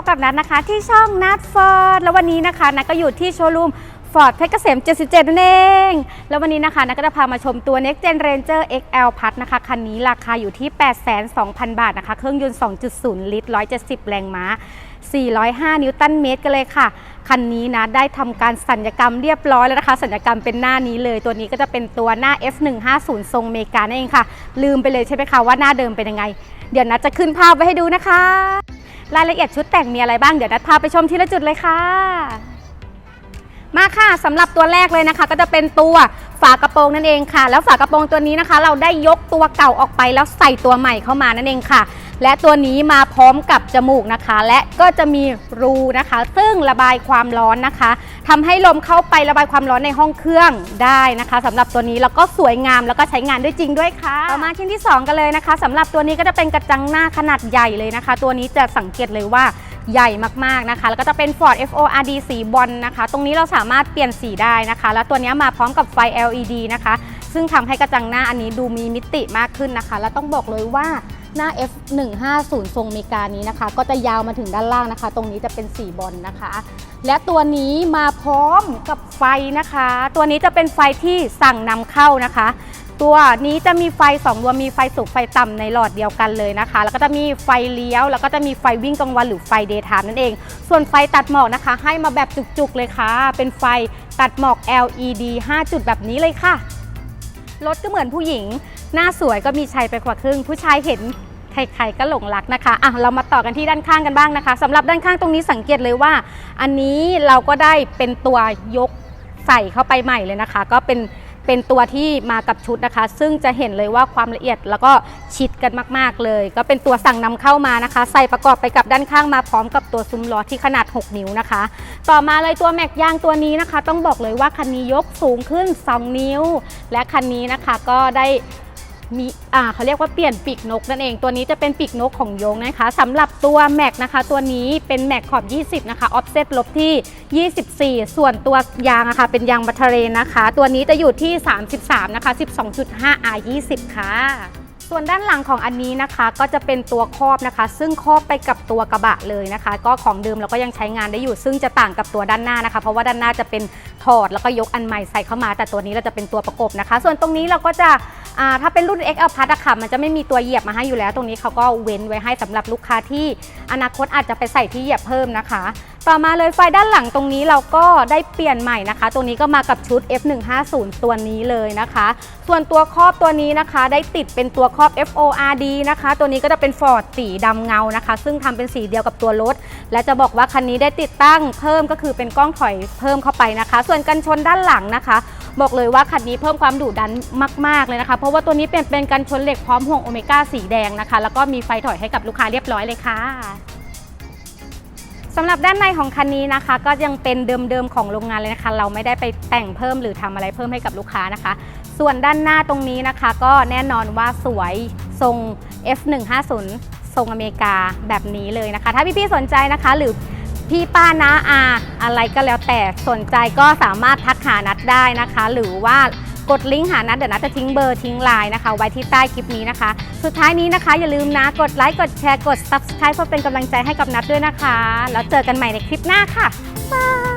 บกับนัดนะคะ ที่ช่องนัดฟอร์ดแล้ววันนี้นะคะนัดก็อยู่ที่โชว์รูมฟอร์ดเพชรเกษม 77 นั่นเอง แล้ววันนี้นะคะนัดก็จะพามาชมตัว Next Gen Ranger XL Plus นะคะ คันนี้ราคาอยู่ที่ 82,000 บาทนะคะ เครื่องยนต์ 2.0 ลิตร 170 แรงม้า 405 นิวตันเมตรกันเลยค่ะ คันนี้นะได้ทำการสัญญกรรมเรียบร้อยแล้วนะคะ สัญญกรรมเป็นหน้านี้เลย ตัวนี้ก็จะเป็นตัวหน้า F150 ทรงเมกานั่นเองค่ะ ลืมไปเลยใช่ไหมคะว่าหน้าเดิมเป็นยังไง เดี๋ยวนัดจะขึ้นภาพไว้ให้ดูนะคะ รายละเอียดชุดแต่งมีอะไรบ้างเดี๋ยวนัดพาไปชมทีละจุดเลยค่ะ มาค่ะสำหรับตัวแรกเลยนะคะ ก็จะเป็นตัว ฝากระโปรงนั่นเองค่ะ แล้วฝากระโปรงตัวนี้นะคะ เราได้ยกตัวเก่าออกไปแล้วใส่ตัวใหม่เข้ามานั่นเองค่ะ และตัวนี้มาพร้อมกับจมูกนะคะ และก็จะมีรูนะคะ ซึ่งระบายความร้อนนะคะทำให้ลมเข้าไประบายความร้อนในห้องเครื่องได้นะคะสำหรับตัวนี้แล้วก็สวยงามแล้วก็ใช้งานด้วยจริงด้วยค่ะต่อมาชิ้นที่ 2 กันเลยนะคะสำหรับตัวนี้ก็จะเป็นกระจังหน้าขนาดใหญ่เลยนะคะ ตัวนี้จะสังเกตเลยว่า ใหญ่มากๆนะคะ แล้วก็จะเป็น Ford FORD สีบอลนะคะ ตรงนี้เราสามารถเปลี่ยนสีได้นะคะ แล้วตัวนี้มาพร้อมกับไฟ LED นะคะ ซึ่งทำให้กระจังหน้าอันนี้ดูมีมิติมากขึ้นนะคะ แล้วต้องบอกเลยว่า หน้า F150 ทรงเมกานี้นะคะ ก็จะยาวมาถึงด้านล่างนะคะ ตรงนี้จะเป็นสีบอลนะคะ และตัวนี้มาพร้อมกับไฟนะคะ ตัวนี้จะเป็นไฟที่สั่งนำเข้านะคะ ตัวนี้จะมีไฟ2ดวงมีไฟสูงไฟต่ำในหลอดเดียวกันเลยนะคะ แล้วก็จะมีไฟเลี้ยว แล้วก็จะมีไฟวิ่งกลางวันหรือไฟเดย์ไทม์นั่นเอง ส่วนไฟตัดหมอกนะคะ ให้มาแบบจุกๆเลยค่ะ เป็นไฟตัดหมอก LED 5 จุดแบบนี้เลยค่ะรถก็เหมือนผู้หญิง หน้าสวยก็มีชัยไปกว่าครึ่ง ผู้ชายเห็นใครๆก็หลงรักนะคะอะเรามาต่อกันที่ด้านข้างกันบ้างนะคะสำหรับด้านข้างตรงนี้สังเกตเลยว่า อันนี้เราก็ได้เป็นตัวยกใส่เข้าไปใหม่เลยนะคะ ก็เป็นเป็นตัวที่มากับชุดนะคะ ซึ่งจะเห็นเลยว่าความละเอียดแล้วก็ชิดกันมากๆเลย ก็เป็นตัวสั่งนำเข้ามานะคะ ใส่ประกอบไปกับด้านข้างมาพร้อมกับตัวซุ้มล้อที่ขนาด 6 นิ้วนะคะ ต่อมาเลยตัวแม็กยางตัวนี้นะคะ ต้องบอกเลยว่าคันนี้ยกสูงขึ้น 2 นิ้ว และคันนี้นะคะก็ได้ มีอ่าเขาเรียกว่าเปลี่ยนปีกนกนั่นเอง ตัวนี้จะเป็นปีกนกของโยงนะคะสำหรับตัวแม็กนะคะตัวนี้เป็นแม็กขอบ 20 นะคะออฟเซตลบที่ 24 ส่วนตัวยางอะคะเป็นยางบัตเทเรนนะคะ ตัวนี้จะอยู่ที่ 33 นะคะ 12.5 R 20 ค่ะส่วนด้านหลังของอันนี้นะคะก็จะเป็นตัวครอบนะคะ ซึ่งครอบไปกับตัวกระบะเลยนะคะ ก็ของเดิมเราก็ยังใช้งานได้อยู่ ซึ่งจะต่างกับตัวด้านหน้านะคะ เพราะว่าด้านหน้าจะเป็นถอดแล้วก็ยกอันใหม่ใส่เข้ามา แต่ตัวนี้เราจะเป็นตัวประกบนะคะ ส่วนตรงนี้เราก็จะ ถ้าเป็นรุ่น XL Plus อะค่ะมันจะไม่มีตัวเหยียบมาให้อยู่แล้ว ตรงนี้เขาก็เว้นไว้ให้สำหรับลูกค้าที่อนาคตอาจจะไปใส่ที่เหยียบเพิ่มนะคะ ต่อมาเลยไฟด้านหลังตรงนี้เราก็ได้เปลี่ยนใหม่นะคะ ตัวนี้ก็มากับชุด F150 ตัวนี้เลยนะคะ ส่วนตัวครอบตัวนี้นะคะ ได้ติดเป็นตัวครอบ FORD นะคะ ตัวนี้ก็จะเป็น Ford สีดำเงานะคะ ซึ่งทำเป็นสีเดียวกับตัวรถ และจะบอกว่าคันนี้ได้ติดตั้งเพิ่มก็คือเป็นกล้องถอยเพิ่มเข้าไปนะคะ ส่วนกันชนด้านหลังนะคะ บอกเลยว่าคันนี้เพิ่มความดุดันมาก ๆ เลยนะคะ เพราะว่าตัวนี้เป็นเป็นกันชนเหล็กพร้อมห่วงโอเมก้าสีแดงนะคะ แล้วก็มีไฟถอยให้กับลูกค้าเรียบร้อยเลยค่ะสำหรับด้านในของคันนี้นะคะ ก็ยังเป็นเดิมๆของโรงงานเลยนะคะ เราไม่ได้ไปแต่งเพิ่มหรือทำอะไรเพิ่มให้กับลูกค้านะคะ ส่วนด้านหน้าตรงนี้นะคะ ก็แน่นอนว่าสวยทรง F150 ทรงอเมริกาแบบนี้เลยนะคะ ถ้าพี่ๆสนใจนะคะหรือ พี่ป้านาอาอะไรก็แล้วแต่สนใจก็สามารถทักหานัดได้นะคะ หรือว่ากดลิงก์หานัดเดี๋ยวนัดจะทิ้งเบอร์ทิ้งไลน์นะคะ ไว้ที่ใต้คลิปนี้นะคะ สุดท้ายนี้นะคะ อย่าลืมนะกดไลค์กดแชร์กด subscribe เพื่อเป็นกำลังใจให้กับนัดด้วยนะคะ แล้วเจอกันใหม่ในคลิปหน้าค่ะบาย